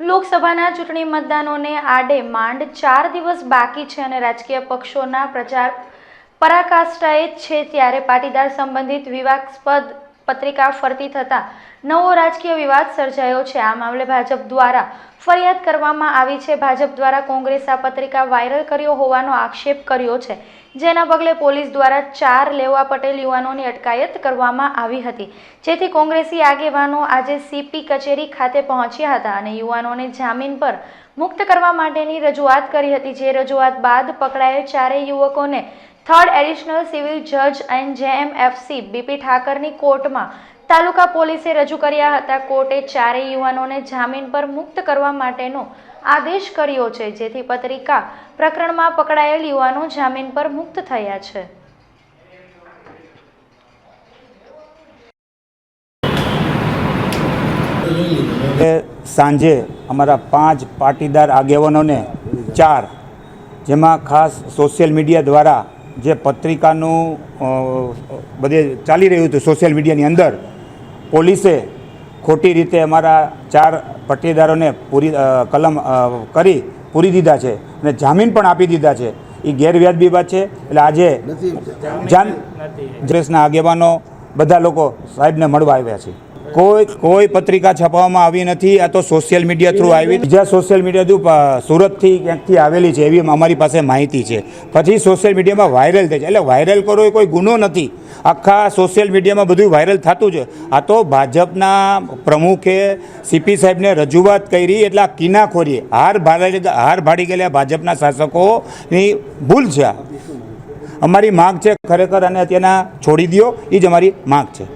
લોકસભાના ચૂંટણી મતદાનોને આડે માંડ ચાર દિવસ બાકી છે અને રાજકીય પક્ષોના પ્રચાર પરાકાષ્ઠાએ છે ત્યારે પાટીદાર સંબંધિત વિવાદાસ્પદ પત્રિકા ફરતી થતાં નવો રાજકીય વિવાદ સર્જાયો છે. આ મામલે ભાજપ દ્વારા ફરિયાદ કરવામાં આવી છે. ભાજપ દ્વારા કોંગ્રેસ આ પત્રિકા વાયરલ કર્યો હોવાનો આક્ષેપ કર્યો છે. જેના પગલે પોલીસ દ્વારા ચાર લેવા પટેલ યુવાનોની અટકાયત કરવામાં આવી હતી. જેથી કોંગ્રેસી આગેવાનો આજે સીપી કચેરી ખાતે પહોંચ્યા હતા અને યુવાનોને જામીન પર મુક્ત કરવા માટેની રજૂઆત કરી હતી. જે રજૂઆત બાદ પકડાયેલ ચારેય યુવકોને થર્ડ એડિશનલ સિવિલ જજ એન્ડ જેએમએફસી બીપી ઠાકરની કોર્ટમાં તાલુકા પોલીસે રજૂ કર્યા હતા. કોર્ટે ચારેય યુવાનોને જામીન પર મુક્ત કરવા માટેનો આદેશ કર્યો છે, જેથી પત્રિકા પ્રકરણમાં પકડાયેલ યુવાનો જામીન પર મુક્ત થયા છે. સાંજે અમારા પાંચ પાટીદાર આગેવાનોને ચાર, જેમાં ખાસ સોશિયલ મીડિયા દ્વારા જે પત્રિકાનું બધે ચાલી રહ્યું હતું સોશિયલ મીડિયાની અંદર પોલીસે ખોટી રીતે અમારા ચાર પટ્ટીદારોને પૂરી કલમ કરી પૂરી દીધા છે અને જામીન પણ આપી દીધા છે. એ ગેરવ્યાજબી વાત છે. એટલે આજે જાન કોંગ્રેસના આગેવાનો બધા લોકો સાહેબને મળવા આવ્યા છે. કોઈ કોઈ પત્રિકા છપાવવામાં આવી નથી આ તો સોશિયલ મીડિયા થ્રુ આવી બીજા સોશિયલ મીડિયા થ્રુ સુરતથી ક્યાંકથી આવેલી છે એવી અમારી પાસે માહિતી છે. પછી સોશિયલ મીડિયામાં વાયરલ થાય છે. એટલે વાયરલ કરવો એ કોઈ ગુનો નથી. આખા સોશિયલ મીડિયામાં બધું વાયરલ થતું છે આ તો ભાજપના પ્રમુખે સીપી સાહેબને રજૂઆત કરી એટલે આ કિનાખોરી હાર ભાડે હાર ભાડી ગયેલા ભાજપના શાસકોની ભૂલ છે અમારી માગ છે ખરેખર અને અત્યારના છોડી દ્યો. એ જ અમારી માગ છે.